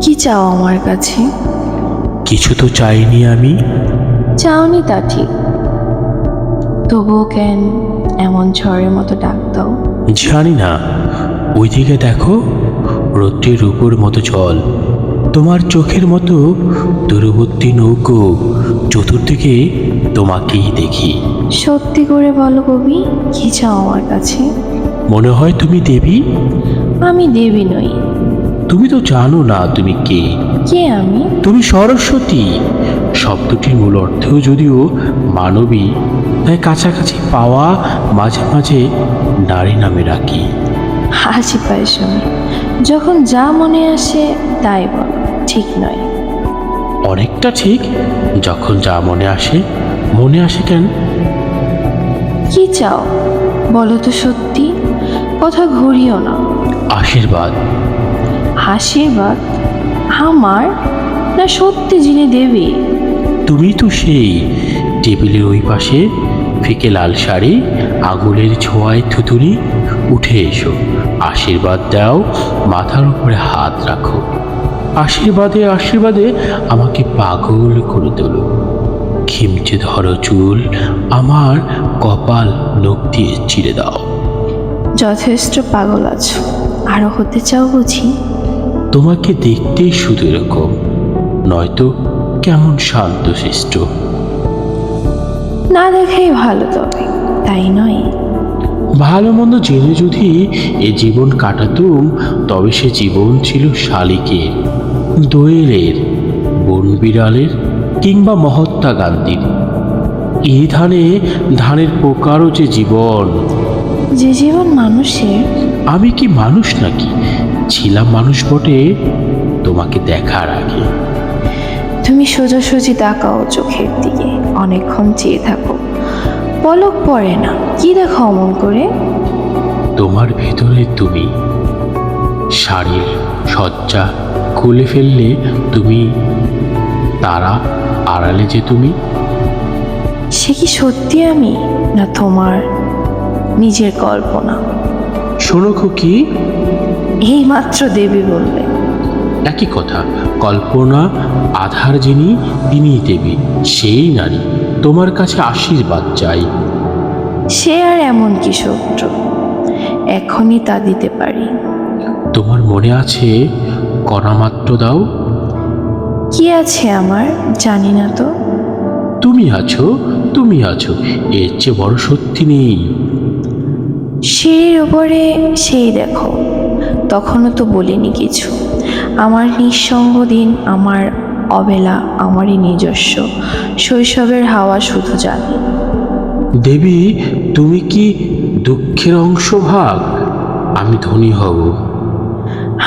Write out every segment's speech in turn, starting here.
কি চাও আমার কাছে? কিছু তো চাইনি আমি। চাওনি তা ঠিক। তবুও কেন এমন ঝড়ের মতো ডাক দাও? জানি না। ওইদিকে দেখো রৌদ্রের উপর মতো জল। তোমার চোখের মতো দূরবর্তী নৌকো চতুর্দিকে তোমাকেই দেখি। সত্যি করে বলো কবি কি চাও আমার কাছে? মনে হয় তুমি দেবী? আমি দেবী নই। তুমি তো জানো না তুমি কে। কে আমি? তুমি সরস্বতী। শব্দটির মূল অর্থ যদিও মানবী তাই কাছাকাছি পাওয়া মাঝে মাঝে নারী নামে রাখি। হাসি পায় শুনে। যখন যা মনে আসে তাই বলো। ঠিক নয়। অনেকটা ঠিক। যখন যা মনে আসে মনে আসে কেন? কি চাও? বলো তো সত্যি। কথা ঘুরিও না। আশীর্বাদ। আশীর্বাদ আমার না সত্যি যিনি দেবী? তুমি তো সেই টেবিলের ওই পাশে ফিকে লাল শাড়ি আঙুলের ছোঁয়ায় থুতুনি উঠে এসো। আশীর্বাদ দাও মাথার উপরে হাত রাখো। আশীর্বাদে আশীর্বাদে আমাকে পাগল করে তোলো। খিমচে ধরো চুল আমার কপাল নখ দিয়ে চিড়ে দাও। যথেষ্ট পাগল আছো। আরও হতে চাও বুঝি? তোমাকে দেখতেই শুধু এরকম নয়তো কেমন শান্ত শিষ্ট না দেখাই ভালো তবে তাই নয়। ভালো মন্দ জেনে যদি এ জীবন কাটাতুম তবে সে জীবন ছিল শালিকের দোয়েলের বন বিড়ালের কিংবা মহাত্মা গান্ধীর। এই ধানে ধানের পোকারও যে জীবন যে জীবন মানুষের। আমি কি মানুষ নাকি? ছিলাম মানুষ বটে তোমাকে দেখার আগে। তুমি সোজাসুজি তাকাও চোখের দিকে অনেকক্ষণ চেয়ে থাকো। পলক পড়ে না কি দেখো অমন করে? তোমার ভেতরে তুমি শাড়ির সজ্জা খুলে ফেললে তুমি তারা আড়ালে যে তুমি? সে কি সত্যি আমি না তোমার? নিজের কল্পনা। শোনো খুকি। এই মাত্র দেবী বললে। একই কথা কল্পনা আধার যিনি তিনিই দেবী সেই নারী। তোমার কাছে আশীর্বাদ চাই। সে আর এমন কি শত্রু? এখনই তা দিতে পারি। তোমার মনে আছে কণামাত্র দাও? কি আছে আমার জানি না তো। তুমি আছো তুমি আছো এর চেয়ে বড় সত্যি নেই। সিঁড়ির উপরে সেই দেখো। তখনও তো বলিনি কিছু। আমার নিঃসঙ্গ দিন আমার অবেলা আমারই নিজস্ব। শৈশবের হাওয়া শুধু জানি। দেবী তুমি কি দুঃখের অংশ ভাগ? আমি ধনী হব।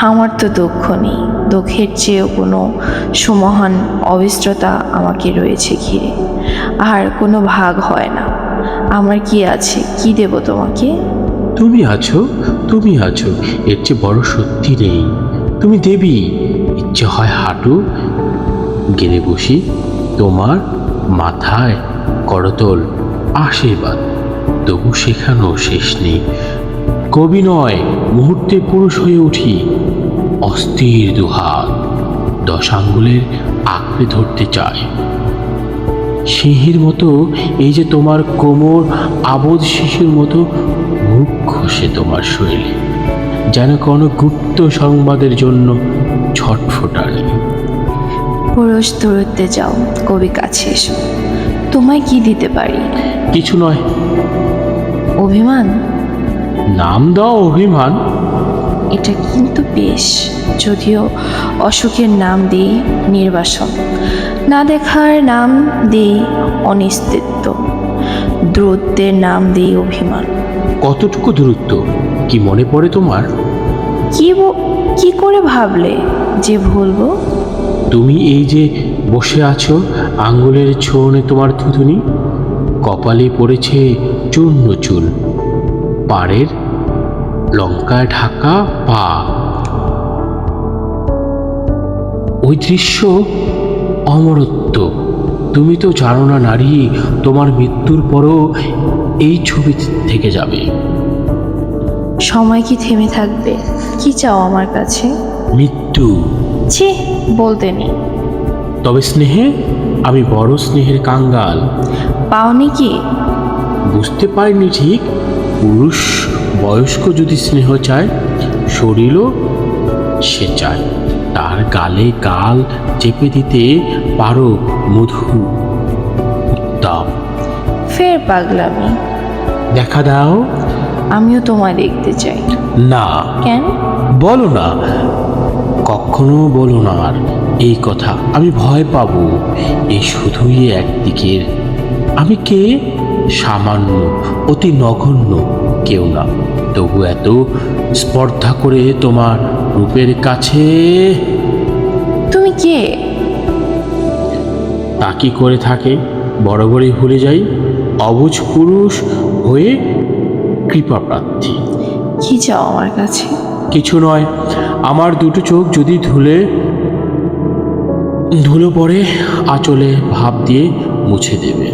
আমার তো দুঃখ নেই। দুঃখের চেয়েও কোনো সুমহান অবিশ্রতা আমাকে রয়েছে ঘিরে। আর কোনো ভাগ হয় না। আমার কি আছে? কি দেব তোমাকে? তুমি আছো তুমি আছো, এর চেয়ে বড় সত্যি নেই। তুমি দেবী ইচ্ছে হয় হাঁটু। গেলে বসি তোমার মাথায় করতল আশীর্বাদ, তবু শেখানো শেষ নেই। কবি নয়, মুহূর্তে পুরুষ হয়ে উঠি অস্থির দুহাত, দশ আঙ্গুলের আঁকড়ে ধরতে চায় সিংহীর মতো এই যে তোমার কোমর আবোধ শিশুর মতো মুখ ঘষে তোমার শরীরে যেন কোনো গুপ্ত সংবাদের জন্য ছটফটানি পুরুষ দূরত্বে যাও কবি কাছে এসো। তোমায় কি দিতে পারি? কিছু নয়। অভিমান? নাম দাও অভিমান। এটা কিন্তু বেশ। যদিও অসুখের নাম দিই নির্বাসন। না দেখার নাম দিই অনিস্তিত্ব। দ্রুতের নাম দিই অভিমান। কতটুকু দূরত্ব? কি মনে পড়ে তোমার? কি কি করে ভাবলে যে ভুলবো? তুমি এই যে বসে আছো আঙ্গুলের ছোঁনে তোমার থুতুনি কপালে পড়েছে চূর্ণ চুল। পাড়ের লঙ্কায় ঢাকা পা। ওই দৃশ্য অমরত্ব। তুমি তো জানো না নারী তোমার মৃত্যুর পরও এই ছবি থেকে যাবে। সময় কি থেমে থাকবে? কি চাও আমার কাছে? মৃত্যু। ছি বলতে নেই। তবে স্নেহে আমি বড় স্নেহের কাঙ্গাল। পাওনি কি? বুঝতে পারিনি ঠিক পুরুষ বয়স্ক যদি স্নেহ চায় শরীরও সে চায়। তার গালে গাল চেপে দিতে পারো মধু। উত্তাপ ফের পাগলামি। দেখা দাও। আমিও তোমায় দেখতে চাই। না। কেন? বলো না। কখনো বলো না আর। এই কথা আমি ভয় পাবো। এই শুধুই একদিকের। আমি কে? সামান্য অতি নগণ্য কেউ না। তবু এত স্পর্ধা করে তোমার রূপের কাছে। তুমি কে? তা কি করে থাকে? বড় বড়ই ভুলে যাই। অবুজ পুরুষ হয়ে কৃপা প্রার্থী কি চাও আমার কাছে? কিছু নয় আমার দুটো চোখ যদি ধুলে ধুলো পরে আঁচলে ভাব দিয়ে মুছে দেবে।